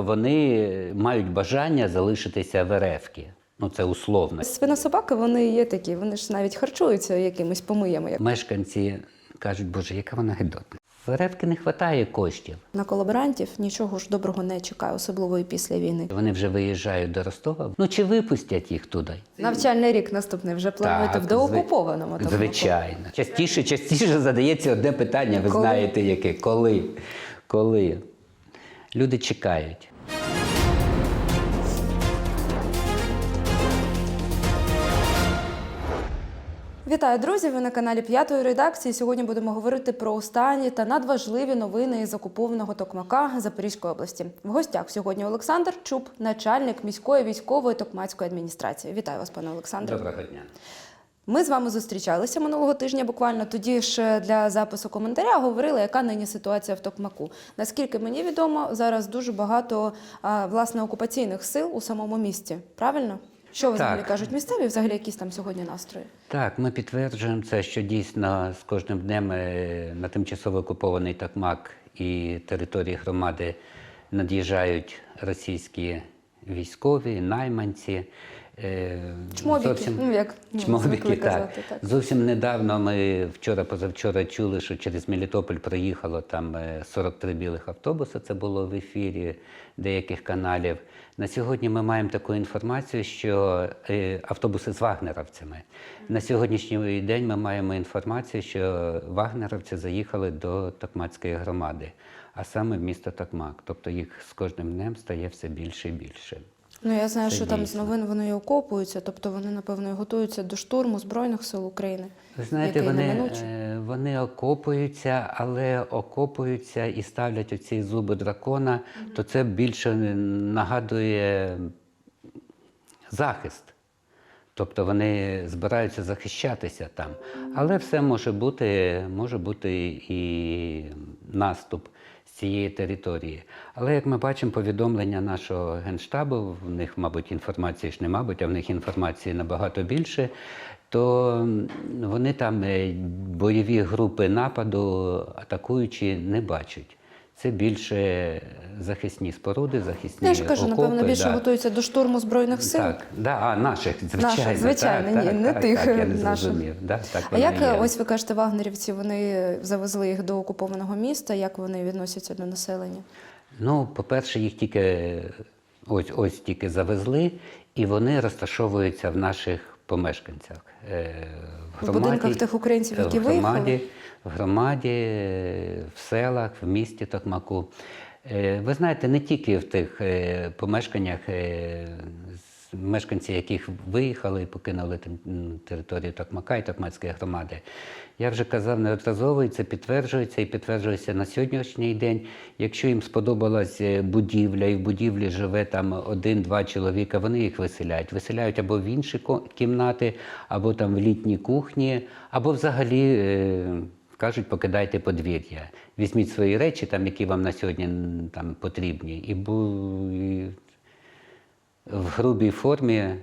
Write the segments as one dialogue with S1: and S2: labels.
S1: Вони мають бажання залишитися в РФ-ки. Ну це условно.
S2: Свинособаки вони є такі, вони ж навіть харчуються якимись помиями.
S1: Мешканці кажуть, боже, яка вона гидотна. В РФ-ки не вистачає коштів.
S2: на колаборантів нічого ж доброго не чекає, особливо і після війни.
S1: Вони вже виїжджають до Ростова. Ну чи випустять їх туди?
S2: Навчальний рік наступний вже плануєте в доокупованому Токмаку?
S1: Звичайно. Частіше, частіше задається одне питання, ви
S2: Коли?
S1: знаєте, яке? Коли? Коли? Люди чекають.
S2: Вітаю, друзі! Ви на каналі п'ятої редакції. Сьогодні будемо говорити про останні та надважливі новини із окупованого Токмака Запорізької області. В гостях сьогодні Олександр Чуб, начальник міської військової токмацької адміністрації. Вітаю вас, пане Олександре.
S1: Доброго дня.
S2: Ми з вами зустрічалися минулого тижня. Буквально тоді ж для запису коментаря говорили, яка нині ситуація в Токмаку. Наскільки мені відомо, зараз дуже багато власне окупаційних сил у самому місті. Правильно? Що взагалі
S1: Так.
S2: кажуть місцеві? Взагалі якісь там сьогодні настрої?
S1: Так, ми підтверджуємо це, що дійсно з кожним днем е, на тимчасово окупований Токмак і території громади над'їжджають російські військові, найманці. Е,
S2: Чмобіки, ну, як
S1: Чмобіки, так.
S2: казати, так.
S1: Зовсім недавно ми вчора-позавчора чули, що через Мелітополь проїхало там е, 43 білих автобуси. Це було в ефірі деяких каналів. На сьогодні ми маємо таку інформацію, що е, автобуси з вагнеровцями. На сьогоднішній день ми маємо інформацію, що вагнеровці заїхали до Токмацької громади, а саме в місто Токмак. Тобто їх з кожним днем стає все більше і більше.
S2: Ну я знаю, що там з новин вони і окопуються, тобто вони напевно і готуються до штурму збройних сил України.
S1: Ви знаєте, вони, е, вони окопуються, але окопуються і ставлять оці зуби дракона, то це більше нагадує захист. Тобто вони збираються захищатися там. Але все може бути, може бути і наступ цієї території. Але як ми бачимо, повідомлення нашого генштабу, в них, мабуть, інформації ж не мабуть, а в них інформації набагато більше, то вони там е, бойові групи нападу атакуючі не бачать. Це більше захисні споруди, захисні
S2: Я ж кажу,
S1: окопи,
S2: напевно, більше
S1: да.
S2: готуються до штурму збройних сил.
S1: Так, да, а наших, звичайно.
S2: Наших, звичайно,
S1: так,
S2: ні,
S1: так,
S2: не
S1: так,
S2: тих,
S1: так, я не
S2: наших.
S1: Да, так
S2: А як
S1: є.
S2: ось ви кажете, вагнерівці вони завезли їх до окупованого міста? Як вони відносяться до населення?
S1: Ну, по-перше, їх тільки ось ось тільки завезли, і вони розташовуються в наших помешканцях. мешканцях.
S2: В будинках тих українців, які
S1: в громаді,
S2: виїхали?
S1: в громаді, е, в селах, в місті Токмаку. Е, Ви знаєте, не тільки в тих е, помешканнях, е, мешканці яких виїхали і покинули територію Токмака і Токмацької громади. Я вже казав неодноразово, і це підтверджується, і підтверджується на сьогоднішній день. Якщо їм сподобалась е, будівля, і в будівлі живе там один-два чоловіка, вони їх виселяють. Виселяють або в інші кімнати, або там в літній кухні, або взагалі. е, Кажуть, покидайте подвір'я, візьміть свої речі, там, які вам на сьогодні там, потрібні, і, бу- і в грубій формі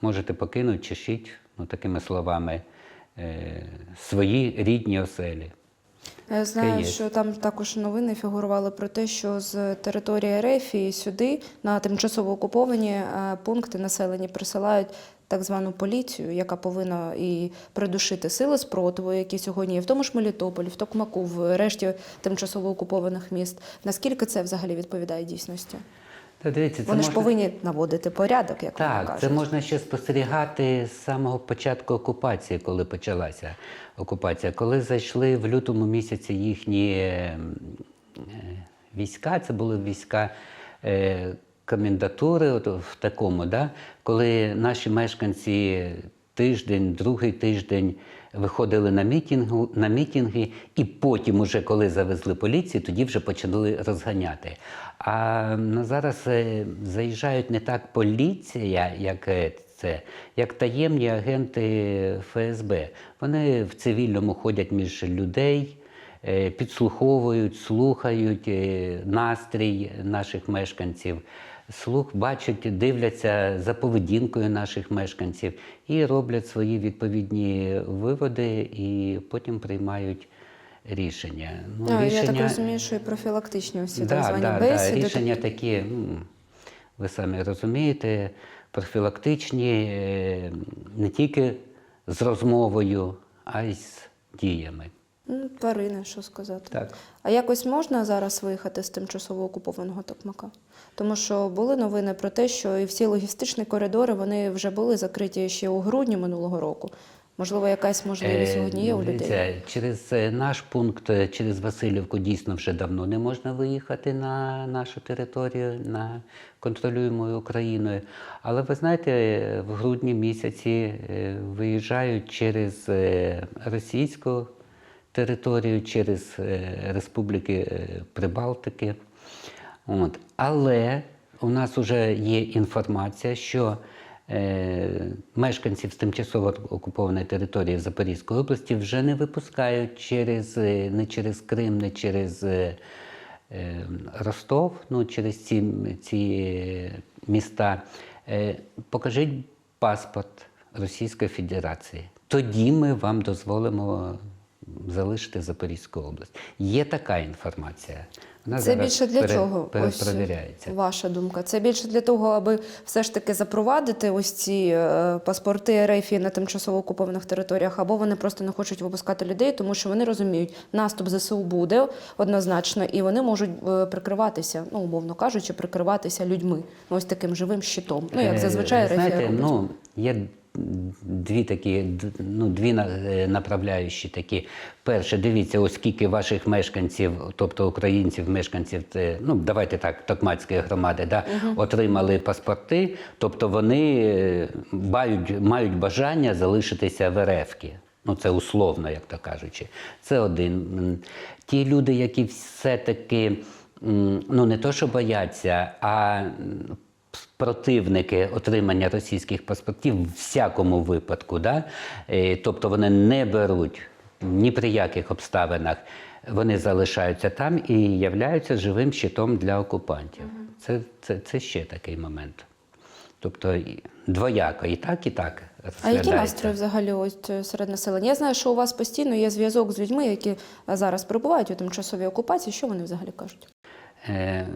S1: можете покинути, чешіть, ну, такими словами, е, свої рідні оселі.
S2: Я знаю, що там також новини фігурували про те, що з території РФ і сюди на тимчасово окуповані е, пункти населені присилають так звану поліцію, яка повинна і придушити сили спротиву, які сьогодні є в тому ж Мелітополі, в Токмаку, в решті тимчасово окупованих міст. Наскільки це взагалі відповідає дійсності?
S1: Та дивіться, це
S2: Вони ж повинні наводити порядок, як
S1: Так,
S2: кажуть.
S1: це можна ще спостерігати з самого початку окупації, коли почалася окупація. Коли зайшли в лютому місяці їхні е, е, війська, це були війська е, комендатури, от в такому, да? коли наші мешканці тиждень, другий тиждень виходили на, мітингу, на мітинги, і потім, уже коли завезли поліцію, тоді вже почали розганяти. А на зараз е, заїжджають не так поліція, як е, це, як таємні агенти ФСБ. Вони в цивільному ходять між людей. е, Підслуховують, слухають настрій наших мешканців, слух бачать, дивляться за поведінкою наших мешканців і роблять свої відповідні виводи, і потім приймають рішення. Ну,
S2: А, Я так розумію, що і профілактичні усі так звані
S1: да,
S2: бесіди.
S1: Да, рішення такі, ну, ви самі розумієте, профілактичні е, не тільки з розмовою, а й з діями.
S2: Ну, Тварини, що сказати.
S1: Так.
S2: А якось можна зараз виїхати з тимчасово окупованого Токмака? Тому що були новини про те, що і всі логістичні коридори вони вже були закриті ще у грудні минулого року. Можливо, якась можливість
S1: Е,
S2: сьогодні є у людей.
S1: Через е, наш пункт, е, через Васильівку, дійсно вже давно не можна виїхати на нашу територію, на контролюємо Україною. Але ви знаєте, в грудні місяці виїжджають через російську територію, через республіки Прибалтики. От. Але у нас вже є інформація, що мешканців з тимчасово окупованої території Запорізької області вже не випускають через, е, не через Крим, не через е, е, Ростов, ну, через ці, ці е, міста. Е, покажіть паспорт Російської Федерації. Тоді ми вам дозволимо залишити Запорізьку область. Є така інформація. Вона
S2: Це
S1: зараз
S2: більше для
S1: пере-
S2: чого? Ось. Ваша думка. Це більше для того, аби все ж таки запровадити ось ці е, паспорти РФ на тимчасово окупованих територіях, або вони просто не хочуть випускати людей, тому що вони розуміють, наступ ЗСУ буде однозначно, і вони можуть е, прикриватися, ну умовно кажучи, прикриватися людьми, ось таким живим щитом. Ну як
S1: Е,
S2: зазвичай РФ
S1: Знаєте,
S2: робить.
S1: ну, є дві такі, ну, дві е, направляючі такі. Перше, дивіться, ось скільки ваших мешканців, тобто українців, мешканців, ну давайте так, Токмацької громади, да, отримали паспорти, тобто вони е, мають, мають бажання залишитися в РФ-ки. Ну, це условно, як то кажучи. Це один. Ті люди, які все-таки ну не то, що бояться, а противники отримання російських паспортів в всякому випадку, да? Е, тобто вони не беруть ні при яких обставинах, вони залишаються там і являються живим щитом для окупантів. Це, це, це ще такий момент. Тобто двояко, і так, і так.
S2: А які настрої взагалі ось е, серед населення? Я знаю, що у вас постійно є зв'язок з людьми, які е, зараз перебувають у тимчасовій окупації. Що вони взагалі кажуть?
S1: Е,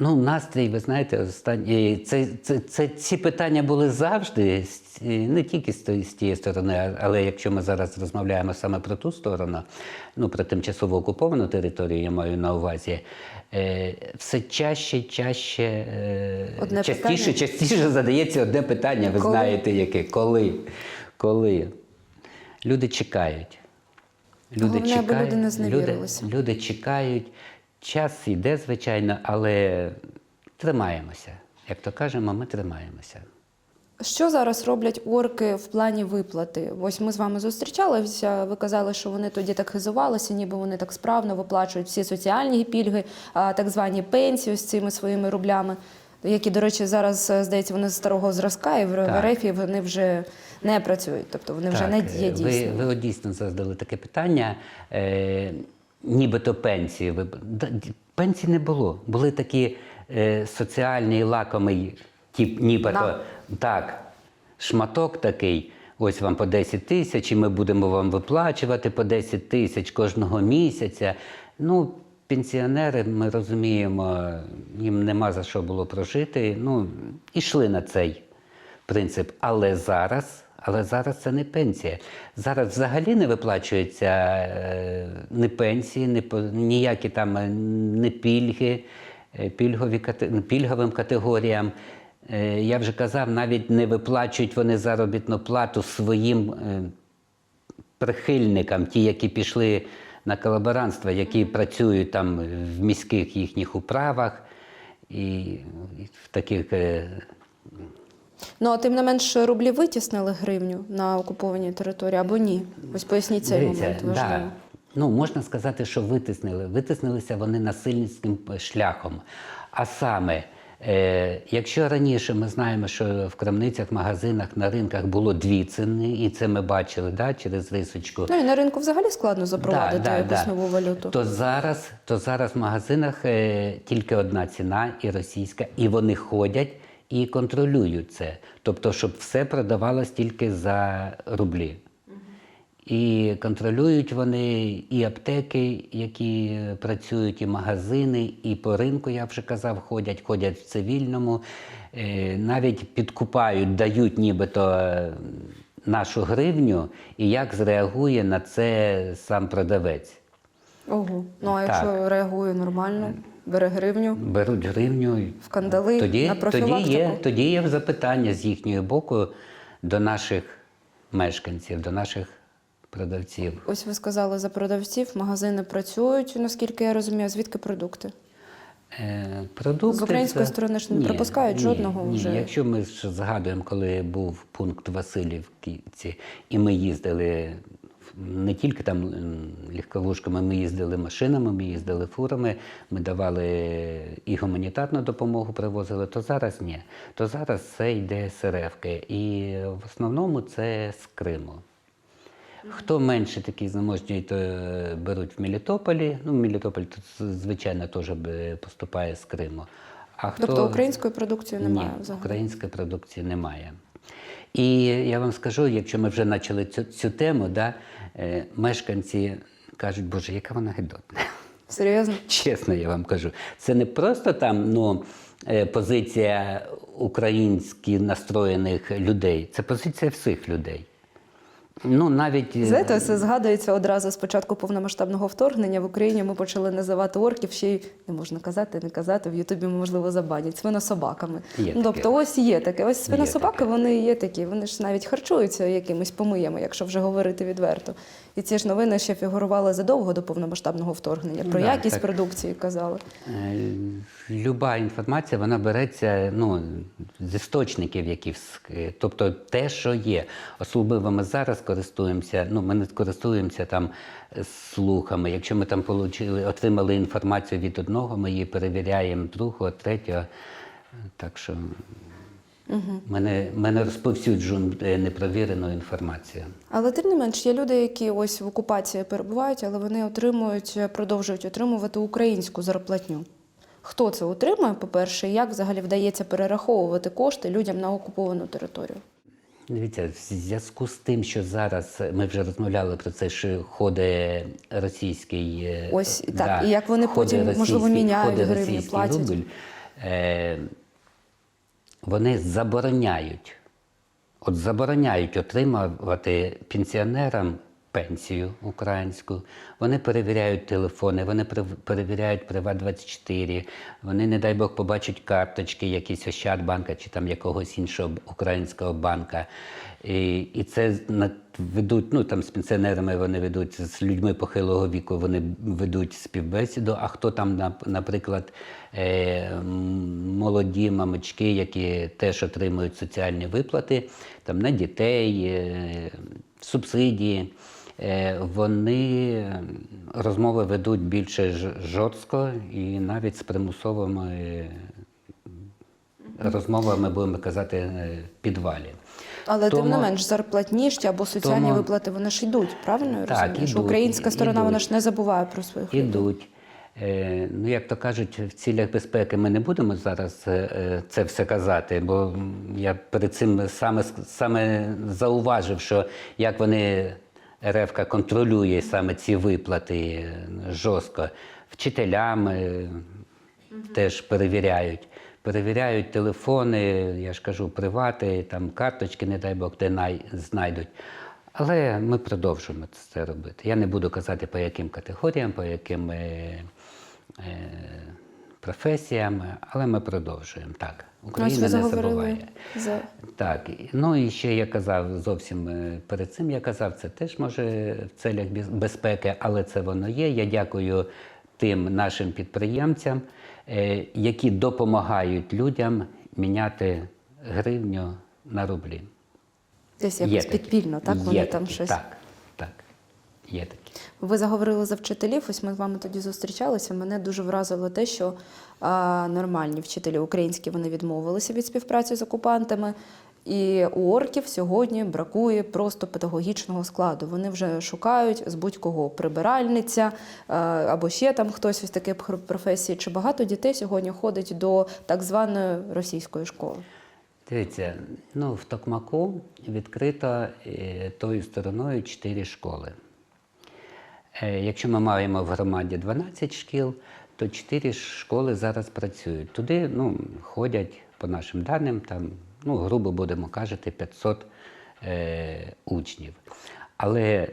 S1: ну, настрій, ви знаєте, останні, це, це, це, ці питання були завжди, не тільки з, з тієї сторони, але якщо ми зараз розмовляємо саме про ту сторону, ну, про тимчасово окуповану територію, я маю на увазі, е, все чаще, чаще, е,
S2: Одне
S1: частіше,
S2: питання?
S1: частіше задається одне питання, ви
S2: Коли?
S1: знаєте яке? Коли? Коли? Люди чекають. Люди
S2: Головне, аби
S1: чекають,
S2: люди не
S1: люди, люди чекають. Час йде, звичайно, але тримаємося. Як то кажемо, ми тримаємося.
S2: Що зараз роблять орки в плані виплати? Ось ми з вами зустрічалися. Ви казали, що вони тоді так хизувалися, ніби вони так справно виплачують всі соціальні пільги, так звані пенсії з цими своїми рублями, які, до речі, зараз е, здається, вони з старого зразка, і в
S1: Так.
S2: РФ вони вже не працюють, тобто вони вже не
S1: е,
S2: є
S1: ви,
S2: дійсно.
S1: ви от дійсно задали таке питання. Нібито пенсії. Да, Пенсій не було. Були такі е, соціальні лакомий, тип, нібито
S2: На.
S1: так, шматок такий. Ось вам по 10 тисяч, і ми будемо вам виплачувати по 10 тисяч кожного місяця. Ну, пенсіонери, ми розуміємо, їм нема за що було прожити. Ну, ішли на цей принцип. Але зараз, але зараз це не пенсія. Зараз взагалі не виплачується е, ні пенсії, ні, ніякі там не пільги, е, пільгові, пільговим категоріям. Е, Я вже казав, навіть не виплачують вони заробітну плату своїм е, прихильникам, ті, які пішли на колаборантство, які працюють там в міських їхніх управах і в таких. Е,
S2: Ну а тим не менш рублі витіснили гривню на окупованій території або ні? Ось поясніть цей
S1: Дивіться,
S2: момент важливо.
S1: Да. Ну, можна сказати, що витиснили. Витиснилися вони насильницьким шляхом. А саме, е, якщо раніше ми знаємо, що в крамницях, магазинах, на ринках було дві ціни, і це ми бачили да, через рисочку.
S2: Ну і на ринку взагалі складно запровадити
S1: Да, да,
S2: якусь
S1: да.
S2: нову валюту.
S1: То зараз, то зараз в магазинах е, тільки одна ціна і російська, і вони ходять і контролюють це. Тобто, щоб все продавалось тільки за рублі. І контролюють вони і аптеки, які працюють, і магазини, і по ринку, я вже казав, ходять, ходять в цивільному, Е, навіть підкупають, дають нібито е, нашу гривню, і як зреагує на це сам продавець.
S2: Ого. Ну а
S1: Так.
S2: якщо реагує нормально, бере гривню.
S1: Беруть гривню.
S2: В кандали
S1: тоді,
S2: на
S1: тоді, є, тоді є запитання з їхнього боку до наших мешканців, до наших продавців.
S2: Ось ви сказали за продавців, магазини працюють, наскільки я розумію, звідки продукти?
S1: Е, Продукти
S2: З української
S1: це-
S2: сторони ж не пропускають
S1: ні,
S2: жодного
S1: ні.
S2: вже.
S1: Якщо ми згадуємо, коли був пункт Васильівці, і ми їздили не тільки там легковушками, ми їздили машинами, ми їздили фурами, ми давали і гуманітарну допомогу, привозили, то зараз ні. То зараз це йде РФки. І в основному це з Криму. Хто менше такі заможні, то е, беруть в Мелітополі. Ну, Мелітополь тут, звичайно, теж е, поступає з Криму. А хто...
S2: Тобто української продукції немає
S1: Ні,
S2: взагалі.
S1: української продукції немає. І я вам скажу, якщо ми вже почали цю, цю тему, да, мешканці кажуть, Боже, яка вона гидотна.
S2: Серйозно?
S1: Чесно, я вам кажу. Це не просто там ну, е, позиція українськи настроєних людей, це позиція всіх людей. Ну, навіть е,
S2: Знаєте, це згадується одразу з початку повномасштабного вторгнення в Україні. Ми почали називати орків ще й не можна казати, не казати. В Ютубі можливо забанять свинособаками.
S1: Є
S2: ну, тобто,
S1: таке.
S2: ось є таке. Ось свинособаки,
S1: таке.
S2: вони є такі. Вони ж навіть харчуються якимись помиями, якщо вже говорити відверто. І ці ж новини ще фігурували задовго до повномасштабного вторгнення. Про
S1: Да,
S2: якість
S1: так.
S2: продукції казали.
S1: Е, Люба інформація вона береться ну, з істочників, якихось. Е, тобто те, що є. Особливо ми зараз користуємося, ну ми не користуємося там слухами. Якщо ми там получили, отримали інформацію від одного, ми її перевіряємо другого, третього. Так що ми, не, ми не розповсюджуємо е, непровірену інформацію.
S2: Але тим не менш, є люди, які ось в окупації перебувають, але вони отримують, продовжують отримувати українську зарплатню. Хто це отримує, по-перше, і як взагалі вдається перераховувати кошти людям на окуповану територію?
S1: Дивіться, в зв'язку з тим, що зараз ми вже розмовляли про це, що ходить російський е,
S2: Ось, так, і як вони потім, можливо, міняють гривні, платять.
S1: рубль, е, вони забороняють, от забороняють отримувати пенсіонерам пенсію українську. Вони перевіряють телефони, вони перев- перевіряють Приват24, вони, не дай Бог, побачать карточки якісь Ощадбанка чи там якогось іншого українського банка. І, і це ведуть, ну там з пенсіонерами вони ведуть, з людьми похилого віку вони ведуть співбесіду. А хто там, нап- наприклад, е, молоді мамочки, які теж отримують соціальні виплати там, на дітей, е, субсидії. Е, Вони розмови ведуть більше жорстко і навіть з примусовими е, розмовами, будемо казати, е, в підвалі.
S2: Але тим не менш, зарплатні ж або соціальні
S1: Тому-
S2: виплати вони ж йдуть, правильно я
S1: Так,
S2: розумію?
S1: Ідуть,
S2: Українська сторона
S1: ідуть.
S2: вона ж не забуває про своїх.
S1: Ідуть. Е, Ну, як то кажуть, в цілях безпеки ми не будемо зараз е, е, це все казати, бо я перед цим саме, саме зауважив, що як вони РФК контролює саме ці виплати е, жорстко. Вчителям е, теж перевіряють. Перевіряють телефони, я ж кажу, привати, там карточки, не дай Бог, де знайдуть. Але ми продовжуємо це робити. Я не буду казати, по яким категоріям, по яким е, е, професіям, але ми продовжуємо. Так, Україна
S2: ви
S1: не забуває.
S2: за
S1: Так, ну і ще я казав зовсім е, перед цим, я казав, це теж може в целях безпеки, але це воно є. Я дякую тим нашим підприємцям, які допомагають людям міняти гривню на рублі.
S2: десь
S1: Є
S2: якось
S1: такі.
S2: підпільно, так?
S1: Є
S2: Вони там
S1: такі,
S2: щось.
S1: Так, так. Є такі.
S2: Ви заговорили за вчителів. Ось ми з вами тоді зустрічалися. Мене дуже вразило те, що а, нормальні вчителі українські вони відмовилися від співпраці з окупантами. І у орків сьогодні бракує просто педагогічного складу. Вони вже шукають з будь-кого прибиральниця або ще там хтось із таких професій. Чи багато дітей сьогодні ходить до так званої російської школи?
S1: Дивіться, ну, в Токмаку відкрито е, тою стороною 4 школи. Е, Якщо ми маємо в громаді 12 шкіл, то 4 школи зараз працюють. Туди ну, ходять, по нашим даним, там, ну, грубо будемо кажати, 500 е, учнів. Але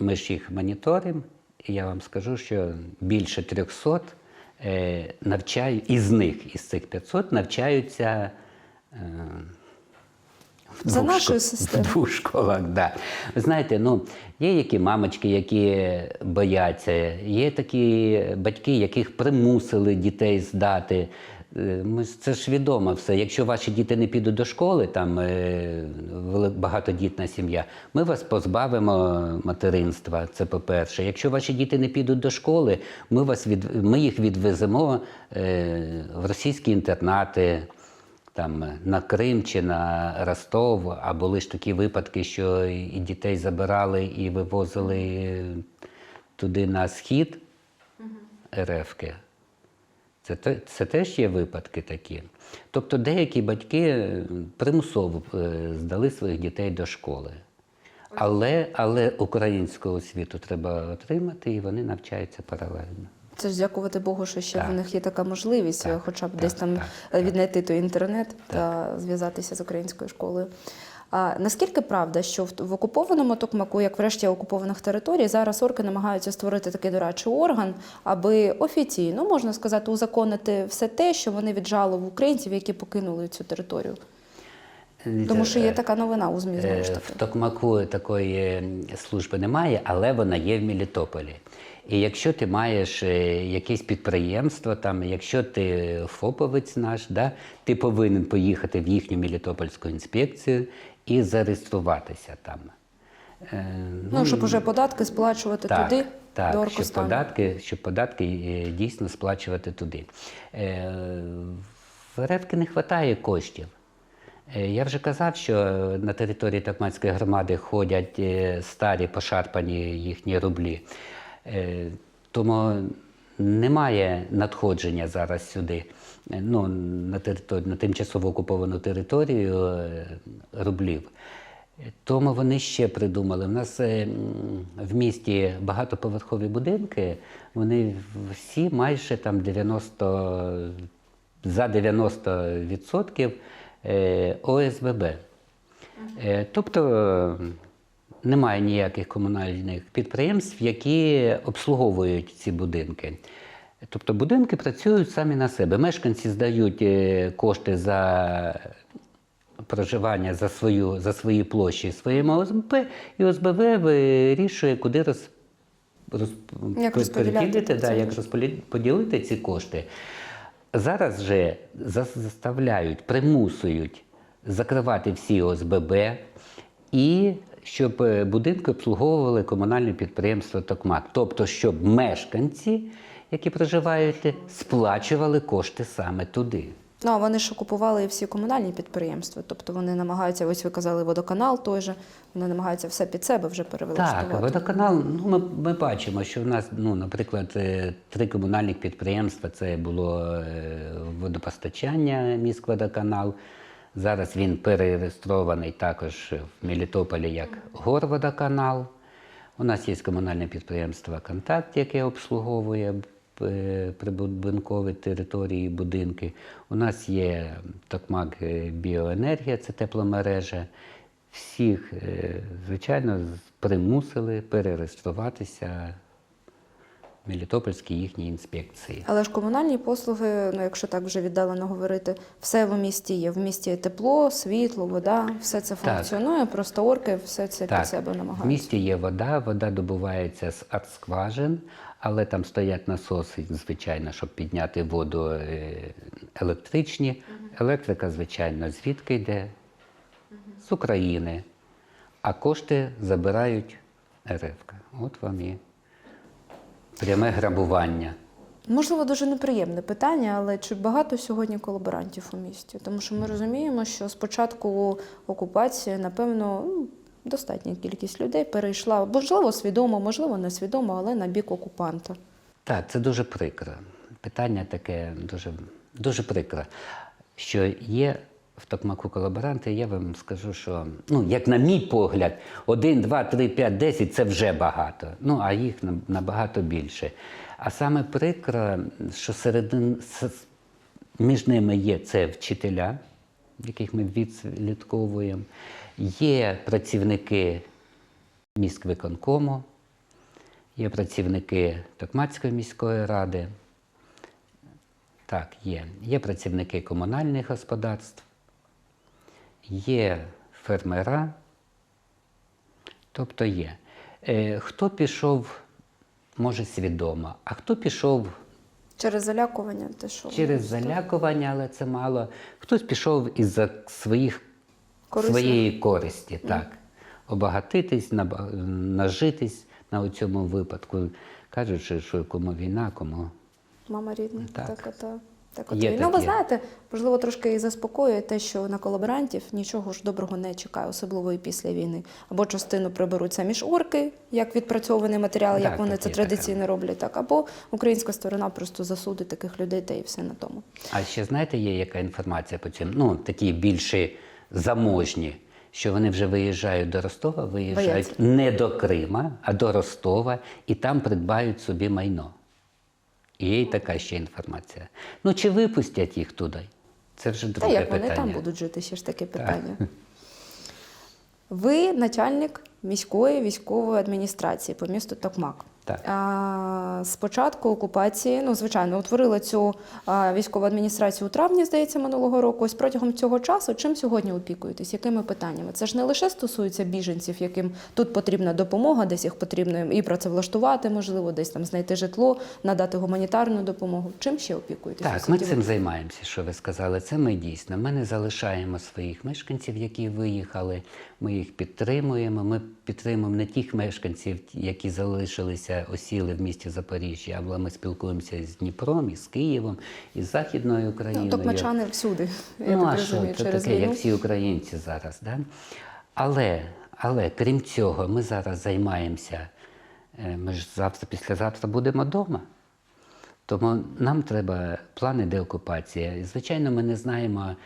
S1: ми ж їх моніторимо, і я вам скажу, що більше 300 е, навчають, із них, із цих 500, навчаються. Е, в
S2: За
S1: двох
S2: нашою системою.
S1: В двох школах, да. Ви знаєте, ну є які мамочки, які бояться, є такі батьки, яких примусили дітей здати. Е, Ми це ж відомо все. Якщо ваші діти не підуть до школи, там е, багатодітна сім'я, ми вас позбавимо материнства. Це по-перше. Якщо ваші діти не підуть до школи, ми вас від ми їх відвеземо е, в російські інтернати там на Крим чи на Ростов, а були ж такі випадки, що і дітей забирали і вивозили туди на схід РФки. Це, це теж є випадки такі. Тобто деякі батьки е, примусово е, здали своїх дітей до школи. Але, але українську освіту треба отримати, і вони навчаються паралельно.
S2: Це ж дякувати Богу, що ще
S1: Так.
S2: в них є така можливість,
S1: Так,
S2: хоча б
S1: так,
S2: десь там
S1: так,
S2: віднайти той інтернет та зв'язатися з українською школою. А наскільки правда, що в, окупованому Токмаку, як врешті окупованих територій, зараз орки намагаються створити такий дорадчий орган, аби офіційно можна сказати, узаконити все те, що вони віджали в українців, які покинули цю територію? Тому що є така новина у ЗМІ знову ж
S1: Е,
S2: таки.
S1: В Токмаку такої служби немає, але вона є в Мелітополі. І якщо ти маєш е, якесь підприємство, там, якщо ти ФОПовець наш, да, ти повинен поїхати в їхню Мелітопольську інспекцію і зареєструватися там. Е,
S2: Ну, щоб уже податки сплачувати туди,
S1: так,
S2: до
S1: щоб податки, щоб податки е, дійсно сплачувати туди. Е, В РФ не вистачає коштів. Я вже казав, що на території Токмацької громади ходять старі пошарпані їхні рублі. Тому немає надходження зараз сюди, е, ну, на, територію, на тимчасово окуповану територію е, рублів. Тому вони ще придумали. У нас е, в місті багатоповерхові будинки, вони всі майже там 90, за 90% е, ОСББ. Тобто немає ніяких комунальних підприємств, які обслуговують ці будинки. Тобто будинки працюють самі на себе. Мешканці здають е, кошти за проживання за, свою, за свої площі своїм ОСББ, і ОСББ вирішує, куди роз, роз,
S2: Як розподіляти
S1: переділити, да, як розподілити ці кошти. Зараз же заставляють, примусують закривати всі ОСББ і щоб е, будинки обслуговували комунальне підприємство Токмак. Тобто, щоб мешканці, які проживають, сплачували кошти саме туди.
S2: Ну, а вони ж окупували і всі комунальні підприємства. Тобто вони намагаються, ось ви казали, водоканал той же, вони намагаються все під себе вже перевелаштувати.
S1: Так, водоканал. Ну ми, ми бачимо, що в нас, ну, наприклад, е, три комунальних підприємства. Це було е, водопостачання, міськводоканал. Зараз він перереєстрований також в Мелітополі як Горводоканал. У нас є комунальне підприємство Контакт, яке обслуговує е, прибудинкові території, будинки. У нас є Токмак е, Біоенергія, це тепломережа. Всіх, е, звичайно, примусили перереєструватися Мелітопольській їхній інспекції.
S2: Але ж комунальні послуги, ну якщо так вже віддалено говорити, все в місті є. В місті є тепло, світло, вода, все це
S1: Так.
S2: функціонує, просто орки все це
S1: Так,
S2: під себе
S1: в місті є вода, вода добувається з артскважин, але там стоять насоси, звичайно, щоб підняти воду е, електричні. Електрика, звичайно, звідки йде? З України. А кошти забирають РФ. От вам і пряме грабування.
S2: Можливо, дуже неприємне питання, але чи багато сьогодні колаборантів у місті? Тому що ми розуміємо, що з початку окупації, напевно, ну, достатня кількість людей перейшла, можливо, свідомо, можливо, несвідомо, але на бік окупанта.
S1: Так, це дуже прикро. Питання таке дуже, дуже прикре, що є в Токмаку колаборанти, я вам скажу, що, ну, як на мій погляд, 1, 2, 3, 5, 10 це вже багато. Ну, а їх набагато більше. А саме прикро, що серед між ними є це вчителя, яких ми відслідковуємо, є працівники міськвиконкому, є працівники Токмацької міської ради. Так, є. Є працівники комунальних господарств, є фермера, тобто є. Е, хто пішов, може, свідомо, а хто пішов
S2: Через залякування, те, що
S1: через залякування, але це мало. Хтось пішов із-за своїх
S2: Корисних.
S1: своєї користі, так. Обагатитись, нажитись на цьому випадку. Кажучи, що кому війна, кому
S2: Мама рідна.
S1: Так.
S2: Так, так. Так, от.
S1: Є
S2: ну, ви
S1: таке.
S2: знаєте, можливо, трошки і заспокоює те, що на колаборантів нічого ж доброго не чекає, особливо і після війни. Або частину приберуть самі ж орки, як відпрацьований матеріал, як
S1: Так,
S2: вони
S1: так,
S2: це
S1: є
S2: традиційно роблять, так, або українська сторона просто засудить таких людей та і все на тому.
S1: А ще знаєте, є яка інформація по цим? Ну, такі більші заможні, що вони вже виїжджають до Ростова, виїжджають
S2: Бояться.
S1: не до Крима, а до Ростова і там придбають собі майно. І є й така ще інформація. Ну, чи випустять їх туди? Це вже
S2: Та
S1: друге
S2: як
S1: питання.
S2: вони там будуть жити, ще ж таке питання. Ви начальник міської військової адміністрації по місту Токмак.
S1: Так.
S2: А, з окупації, ну звичайно, утворили цю а, військову адміністрацію у травні, здається, минулого року. Ось протягом цього часу чим сьогодні опікуєтесь? Якими питаннями? Це ж не лише стосується біженців, яким тут потрібна допомога, десь їх потрібно і працевлаштувати, можливо, десь там знайти житло, надати гуманітарну допомогу. Чим ще опікуєтесь?
S1: Так, ми цим займаємося, що ви сказали. Це ми дійсно. Ми не залишаємо своїх мешканців, які виїхали. Ми їх підтримуємо. Ми підтримуємо не тих мешканців, які залишилися, осіли в місті Запоріжжя, але ми спілкуємося з Дніпром, із Києвом, із Західною Україною.
S2: Ну, токмачани всюди, я
S1: ну,
S2: так розумію,
S1: це
S2: через
S1: таке,
S2: війну.
S1: як всі українці зараз. Да? Але, але крім цього, ми зараз займаємося. е, Ми ж завтра, післязавтра будемо вдома. Тому нам треба плани деокупації. Звичайно, ми не знаємо,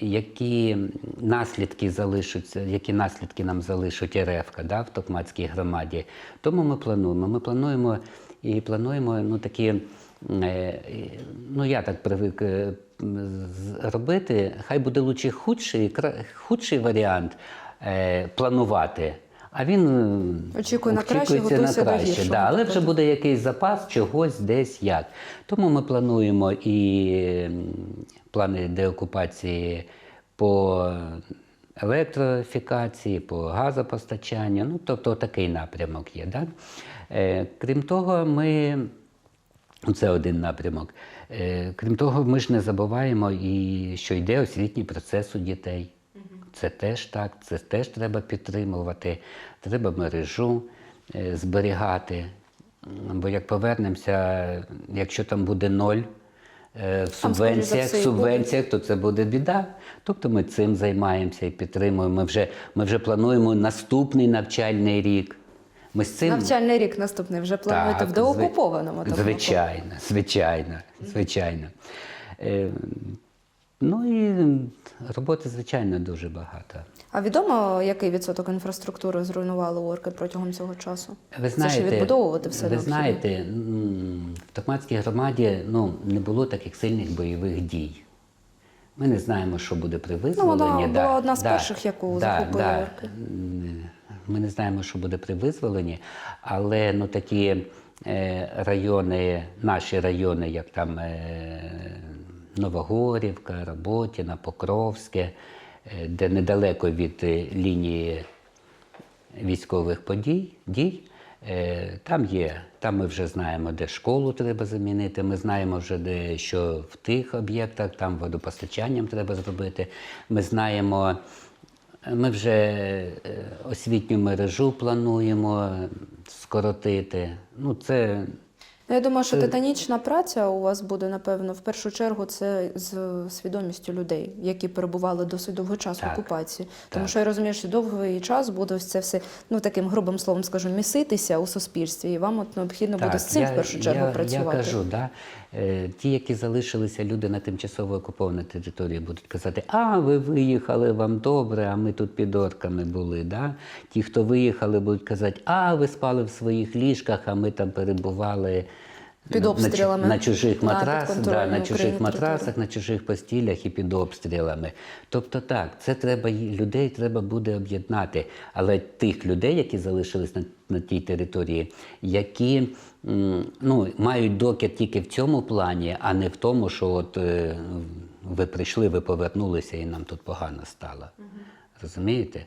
S1: які наслідки залишаться, які наслідки нам залишить РФ да, в Токмацькій громаді. Тому ми плануємо. Ми плануємо і плануємо ну, такі. е, Ну, я так привик е, робити. Хай буде лучше худший, худший варіант е, планувати. А він е,
S2: Очікує на краще, до
S1: краще, да, але вже буде якийсь запас чогось десь як. Тому ми плануємо і плани деокупації по електрифікації, по газопостачанню, ну тобто такий напрямок є. Да? Е, крім того, ми. Це один напрямок. Е, Крім того, ми ж не забуваємо, і що йде освітній процес у дітей. Це теж так, це теж треба підтримувати. Треба мережу е, зберігати. Бо як повернемося, якщо там буде ноль в
S2: скоріш за
S1: субвенціях, субвенціях, то це буде біда. Тобто ми цим займаємося і підтримуємо. Ми вже, ми вже плануємо наступний навчальний рік. Ми з цим
S2: Навчальний рік наступний вже плануєте в доокупованому.
S1: Звичайно, звичайно, звичайно. Ну і роботи, звичайно, дуже багато.
S2: А відомо, який відсоток інфраструктури зруйнували орки протягом цього часу?
S1: Ви
S2: Це
S1: знаєте,
S2: ж відбудовувати все
S1: ви знаєте, в Токмацькій громаді ну, не було таких сильних бойових дій. Ми не знаємо, що буде при визволенні.
S2: Ну, вона була одна з перших, яку захопили орки.
S1: Ми не знаємо, що буде при визволенні, але ну, такі е, райони, наші райони, як там е, Новогорівка, Роботіна, Покровське, е, де недалеко від е, лінії військових подій, дій. Е, Там є, там ми вже знаємо, де школу треба замінити. Ми знаємо вже, де що в тих об'єктах, там водопостачанням треба зробити. Ми знаємо, ми вже освітню мережу плануємо скоротити. Ну, це
S2: Ну, Я думаю, що титанічна праця у вас буде, напевно, в першу чергу це з свідомістю людей, які перебували досить довгий час
S1: Так.
S2: в окупації. Тому
S1: Так.
S2: що я розумію, що довгий час буде ось це все, ну таким грубим словом скажу, міситися у суспільстві, і вам от необхідно буде з цим в першу чергу
S1: я,
S2: працювати.
S1: Я кажу, да, е, ті, які залишилися люди на тимчасово окупованій території, будуть казати, а ви виїхали, вам добре, а ми тут під орками були. Да? Ті, хто виїхали, будуть казати, а ви спали в своїх ліжках, а ми там перебували.
S2: Під обстрілами.
S1: На, на чужих матрасах, да, на чужих
S2: Україні
S1: матрасах, на чужих постілях і під обстрілами. Тобто так, це треба людей треба буде об'єднати. Але тих людей, які залишились на, на тій території, які ну, мають докір тільки в цьому плані, а не в тому, що от е, ви прийшли, ви повернулися і нам тут погано стало. Розумієте?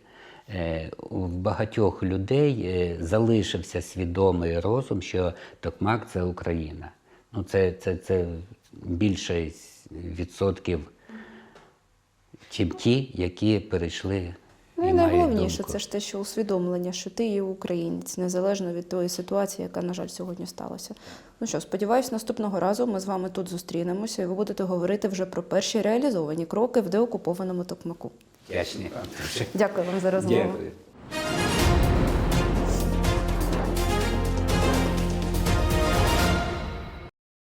S1: Е, У багатьох людей е, залишився свідомий розум, що Токмак це Україна. Ну, це, це, це більше відсотків, чим ті, які перейшли.
S2: Ну і
S1: і
S2: найголовніше
S1: думку.
S2: це ж те, що усвідомлення, що ти є українець, незалежно від тої ситуації, яка, на жаль, сьогодні сталася. Ну що, сподіваюсь, наступного разу ми з вами тут зустрінемося, і ви будете говорити вже про перші реалізовані кроки в деокупованому Токмаку.
S1: Дуже.
S2: Дякую вам за розмову.
S1: Дякую.